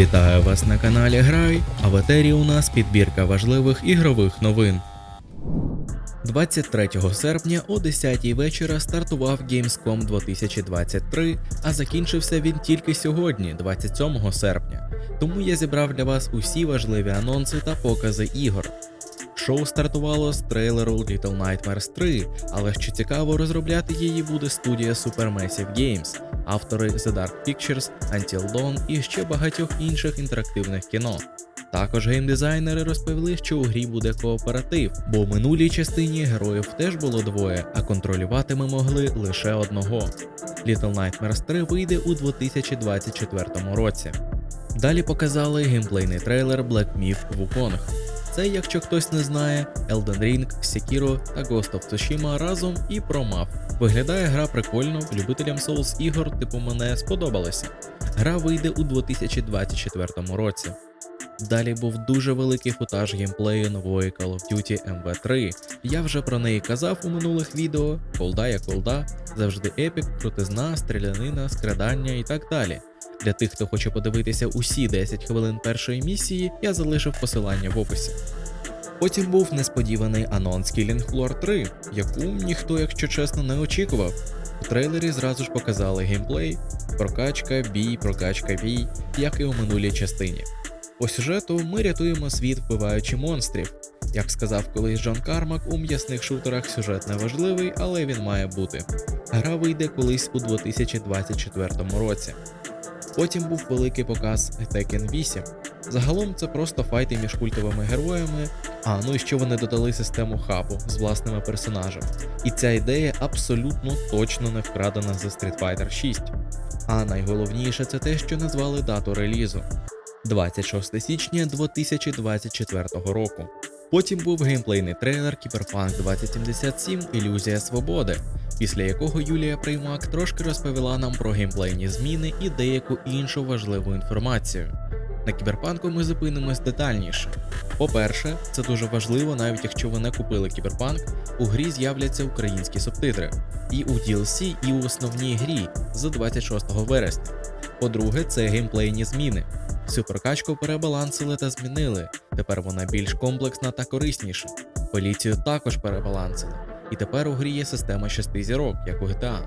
Вітаю вас на каналі Грай, а в етері у нас підбірка важливих ігрових новин. 23 серпня о 10 вечора стартував Gamescom 2023, а закінчився він тільки сьогодні, 27 серпня. Тому я зібрав для вас усі важливі анонси та покази ігор. Шоу стартувало з трейлеру Little Nightmares 3, але що цікаво, розробляти її буде студія Supermassive Games, автори The Dark Pictures, Until Dawn і ще багатьох інших інтерактивних кіно. Також геймдизайнери розповіли, що у грі буде кооператив, бо в минулій частині героїв теж було двоє, а контролювати ми могли лише одного. Little Nightmares 3 вийде у 2024 році. Далі показали геймплейний трейлер Black Myth Wukong. Це, якщо хтось не знає, Elden Ring, Sekiro та Ghost of Tsushima разом і промав. Виглядає гра прикольно, любителям Souls ігор типу мене сподобалося. Гра вийде у 2024 році. Далі був дуже великий футаж геймплею нової Call of Duty MV3. Я вже про неї казав у минулих відео. Колда як колда, завжди епік, крутизна, стрілянина, скрадання і так далі. Для тих, хто хоче подивитися усі 10 хвилин першої місії, я залишив посилання в описі. Потім був несподіваний анонс Killing Floor 3, яку ніхто, якщо чесно, не очікував. У трейлері зразу ж показали геймплей, прокачка, бій, прокачка, бій, як і у минулій частині. По сюжету ми рятуємо світ, вбиваючи монстрів. Як сказав колись Джон Кармак, у м'ясних шутерах сюжет не важливий, але він має бути. Гра вийде колись у 2024 році. Потім був великий показ Tekken 8. Загалом це просто файти між культовими героями, а ну і що вони додали систему хабу з власними персонажами. І ця ідея абсолютно точно не вкрадена з Street Fighter 6. А найголовніше це те, що назвали дату релізу 26 січня 2024 року. Потім був геймплейний трейлер Cyberpunk 2077 Ілюзія свободи, після якого Юлія Приймак трошки розповіла нам про геймплейні зміни і деяку іншу важливу інформацію. На кіберпанку ми зупинимось детальніше. По-перше, це дуже важливо, навіть якщо ви не купили кіберпанк, у грі з'являться українські субтитри, і у DLC, і у основній грі з 26 вересня. По-друге, це геймплейні зміни. Всю прокачку перебалансили та змінили. Тепер вона більш комплексна та корисніша. Поліцію також перебалансили. І тепер у грі є система 6 зірок, як у GTA.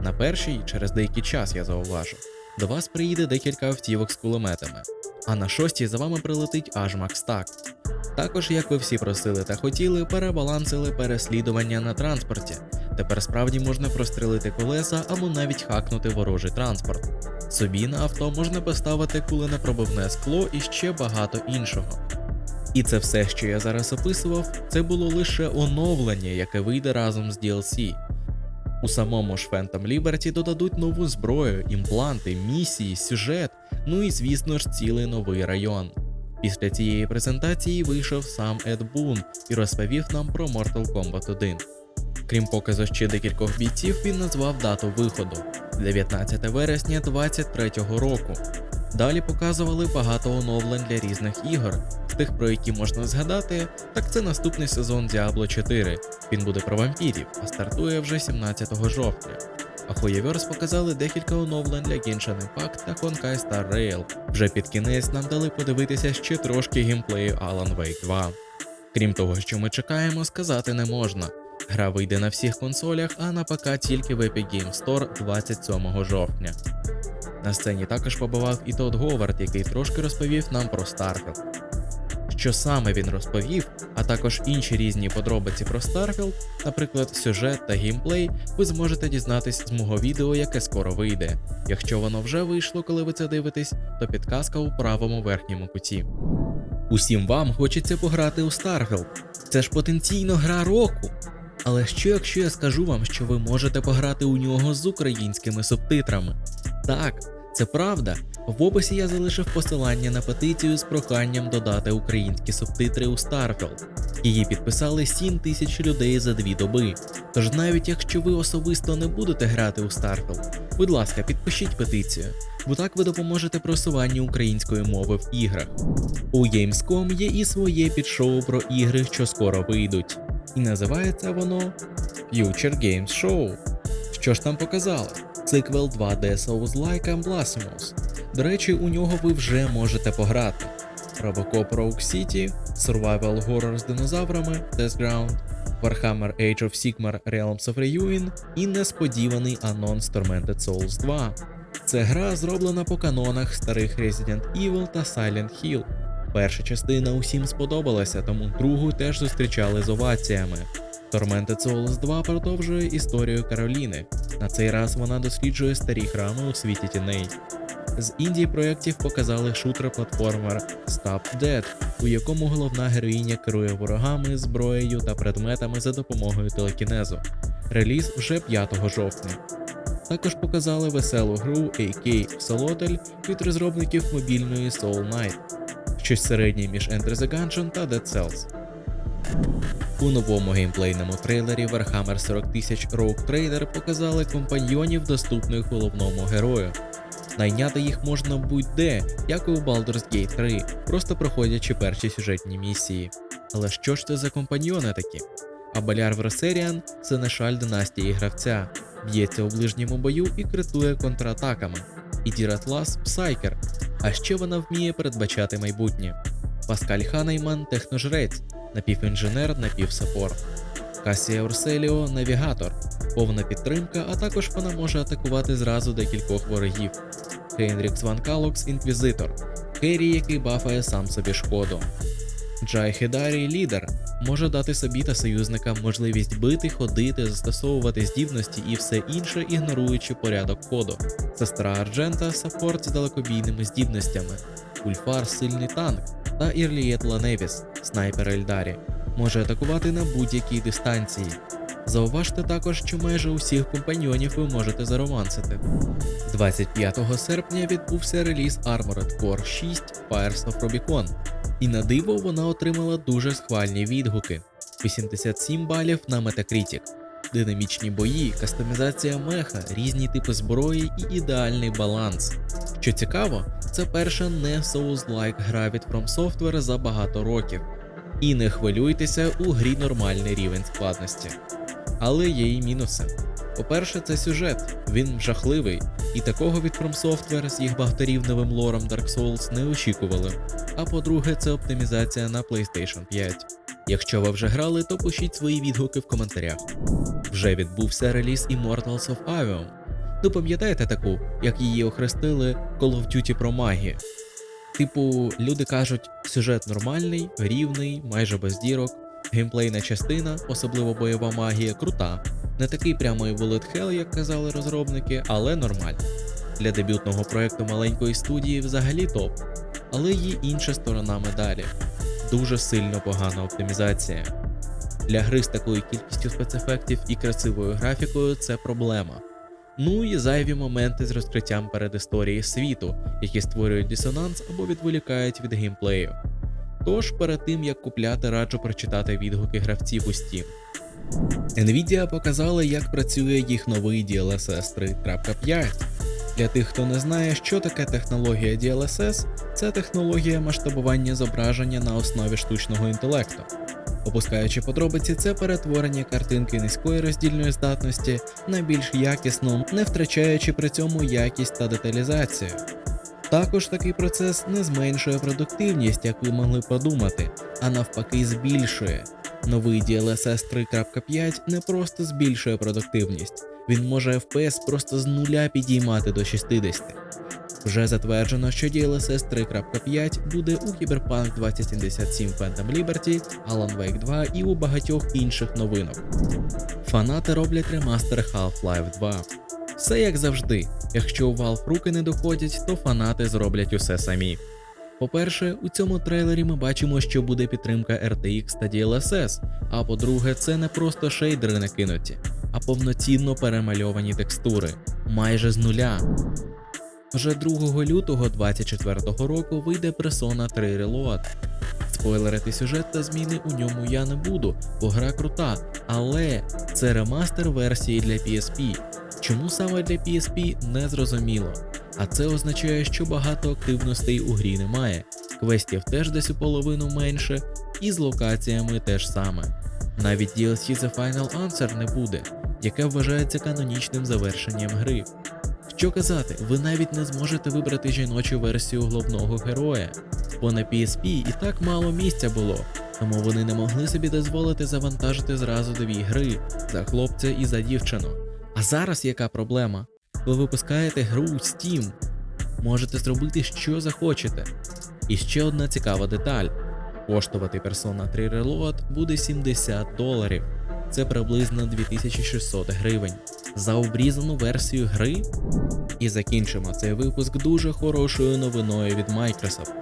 На першій, через деякий час я зауважу, до вас приїде декілька автівок з кулеметами, а на шостій за вами прилетить аж Макстак. Також, як ви всі просили та хотіли, перебалансили переслідування на транспорті. Тепер справді можна прострелити колеса або навіть хакнути ворожий транспорт. Собі на авто можна поставити куленепробивне скло і ще багато іншого. І це все, що я зараз описував, це було лише оновлення, яке вийде разом з DLC. У самому ж Phantom Liberty додадуть нову зброю, імпланти, місії, сюжет, ну і звісно ж цілий новий район. Після цієї презентації вийшов сам Ед Бун і розповів нам про Mortal Kombat 1. Крім показу ще декількох бійців, він назвав дату виходу 19 вересня 2023 року. Далі показували багато оновлень для різних ігор. Тих, про які можна згадати, так це наступний сезон Diablo 4. Він буде про вампірів, а стартує вже 17 жовтня. А Huyoverse показали декілька оновлень для Genshin Impact та Honkai Star Rail. Вже під кінець нам дали подивитися ще трошки геймплею Alan Wake 2. Крім того, що ми чекаємо, сказати не можна. Гра вийде на всіх консолях, а на ПК тільки в Epic Games Store 27 жовтня. На сцені також побував і Тодд Говард, який трошки розповів нам про Starfield. Що саме він розповів, а також інші різні подробиці про Starfield, наприклад, сюжет та геймплей, ви зможете дізнатись з мого відео, яке скоро вийде. Якщо воно вже вийшло, коли ви це дивитесь, то підказка у правому верхньому куті. Усім вам хочеться пограти у Starfield. Це ж потенційно гра року. Але що якщо я скажу вам, що ви можете пограти у нього з українськими субтитрами? Так, це правда. В описі я залишив посилання на петицію з проханням додати українські субтитри у Starfield. Її підписали 7 тисяч людей за дві доби. Тож навіть якщо ви особисто не будете грати у Starfield, будь ласка, підпишіть петицію, бо так ви допоможете просуванню української мови в іграх. У Gamescom є і своє підшоу про ігри, що скоро вийдуть. І називається воно Future Games Show. Що ж там показали? Циквел 2D Souls-like and Blasphemous, До речі, у нього ви вже можете пограти. Robocop Rogue City, Survival Horror з динозаврами, Death Ground, Warhammer Age of Sigmar Realms of Ruin і несподіваний анонс Tormented Souls 2. Це гра зроблена по канонах старих Resident Evil та Silent Hill. Перша частина усім сподобалася, тому другу теж зустрічали з оваціями. Tormented Souls 2 продовжує історію Кароліни. На цей раз вона досліджує старі храми у світі тіней. З інді проєктів показали шутер-платформер Stop Dead, у якому головна героїня керує ворогами, зброєю та предметами за допомогою телекінезу. Реліз вже 5 жовтня. Також показали веселу гру AK Solotl від розробників мобільної Soul Knight, щось середнє між Enter the Gungeon та Dead Cells. У новому геймплейному трейлері Warhammer 40 тисяч Rogue Trader показали компаньйонів, доступних головному герою. Найняти їх можна будь-де, як і у Baldur's Gate 3, просто проходячи перші сюжетні місії. Але що ж це за компаньйони такі? А Баляр Вросеріан це нешаль династії гравця, б'ється у ближньому бою і критує контратаками. І Діратлас Псайкер, а ще вона вміє передбачати майбутнє. Паскаль Ханейман техножрець, напівінженер, напівсаппорт. Касія Орселіо навігатор, повна підтримка, а також вона може атакувати зразу декількох ворогів. Хенрікс Ван Калокс інквізитор, Керрі, який бафає сам собі шкоду. Джай Хедарі лідер може дати собі та союзникам можливість бити, ходити, застосовувати здібності і все інше, ігноруючи порядок ходу. Сестра Арджента саппорт з далекобійними здібностями, Ульфар сильний танк та Ірлієт Ланевіс, снайпер Ельдарі, може атакувати на будь-якій дистанції. Зауважте також, що майже усіх компаньйонів ви можете заромансити. 25 серпня відбувся реліз Armored Core 6 Fires of Rubicon, і на диво вона отримала дуже схвальні відгуки: 87 балів на Metacritic. Динамічні бої, кастомізація меха, різні типи зброї і ідеальний баланс. Що цікаво, це перша не Souls-like гра від From Software за багато років. І не хвилюйтеся, у грі нормальний рівень складності. Але є і мінуси. По-перше, це сюжет, він жахливий, і такого від From Software з їх багаторівневим лором Dark Souls не очікували. А по-друге, це оптимізація на PlayStation 5. Якщо ви вже грали, то пишіть свої відгуки в коментарях. Вже відбувся реліз Immortals of Avium. Ну пам'ятаєте таку, як її охрестили Call of Duty про магію? Типу, люди кажуть, сюжет нормальний, рівний, майже без дірок, геймплейна частина, особливо бойова магія, крута. Не такий прямо і bullet hell, як казали розробники, але нормально. Для дебютного проекту маленької студії взагалі топ. Але є інша сторона медалі. Дуже сильно погана оптимізація. Для гри з такою кількістю спецефектів і красивою графікою це проблема. Ну і зайві моменти з розкриттям передісторії світу, які створюють дисонанс або відволікають від геймплею. Тож перед тим як купляти, раджу прочитати відгуки гравців у Steam. Nvidia показала, як працює їх новий DLSS 3.5. Для тих, хто не знає, що таке технологія DLSS, це технологія масштабування зображення на основі штучного інтелекту. Опускаючи подробиці, це перетворення картинки низької роздільної здатності на більш якісну, не втрачаючи при цьому якість та деталізацію. Також такий процес не зменшує продуктивність, як ви могли подумати, а навпаки збільшує. Новий DLSS 3.5 не просто збільшує продуктивність, він може FPS просто з нуля підіймати до 60. Вже затверджено, що DLSS 3.5 буде у Cyberpunk 2077 Phantom Liberty, Alan Wake 2 і у багатьох інших новинок. Фанати роблять ремастер Half-Life 2. Все як завжди, якщо у Valve руки не доходять, то фанати зроблять усе самі. По-перше, у цьому трейлері ми бачимо, що буде підтримка RTX та DLSS, а по-друге, це не просто шейдери накинуті, а повноцінно перемальовані текстури, майже з нуля. Вже 2 лютого 2024 року вийде Persona 3 Reload. Спойлерити сюжет та зміни у ньому я не буду, бо гра крута, але це ремастер версії для PSP. Чому саме для PSP не зрозуміло. А це означає, що багато активностей у грі немає, квестів теж десь у половину менше, і з локаціями теж саме. Навіть DLC The Final Answer не буде, яке вважається канонічним завершенням гри. Що казати, ви навіть не зможете вибрати жіночу версію головного героя, бо на PSP і так мало місця було, тому вони не могли собі дозволити завантажити зразу дві гри за хлопця і за дівчину. А зараз яка проблема? Ви випускаєте гру у Steam, можете зробити що захочете. І ще одна цікава деталь: коштувати Persona 3 Reload буде 70 доларів. Це приблизно 2600 гривень за обрізану версію гри. І закінчимо цей випуск дуже хорошою новиною від Microsoft.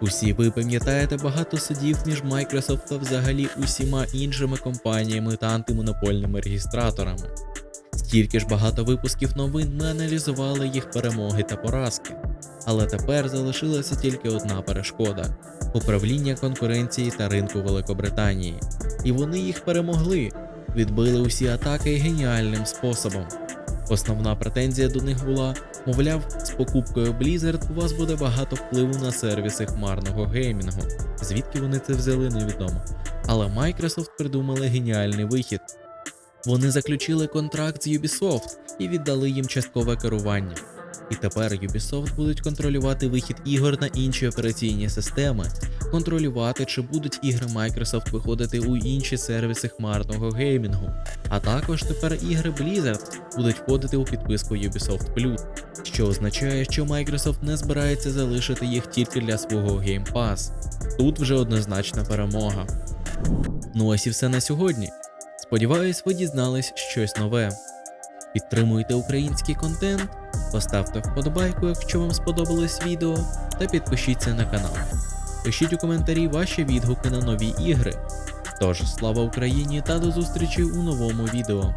Усі ви пам'ятаєте багато судів між Microsoft та взагалі усіма іншими компаніями та антимонопольними регістраторами. Стільки ж багато випусків новин ми аналізували їх перемоги та поразки. Але тепер залишилася тільки одна перешкода управління конкуренції та ринку Великобританії. І вони їх перемогли, відбили усі атаки геніальним способом. Основна претензія до них була, мовляв, з покупкою Blizzard у вас буде багато впливу на сервіси хмарного геймінгу. Звідки вони це взяли, невідомо. Але Microsoft придумали геніальний вихід. Вони заключили контракт з Ubisoft і віддали їм часткове керування. І тепер Ubisoft будуть контролювати вихід ігор на інші операційні системи, контролювати, чи будуть ігри Microsoft виходити у інші сервіси хмарного геймінгу. А також тепер ігри Blizzard будуть входити у підписку Ubisoft Plus, що означає, що Microsoft не збирається залишити їх тільки для свого Game Pass. Тут вже однозначна перемога. Ну ось і все на сьогодні. Сподіваюсь, ви дізнались щось нове. Підтримуйте український контент, поставте вподобайку, якщо вам сподобалось відео, та підпишіться на канал. Пишіть у коментарі ваші відгуки на нові ігри. Тож, слава Україні та до зустрічі у новому відео.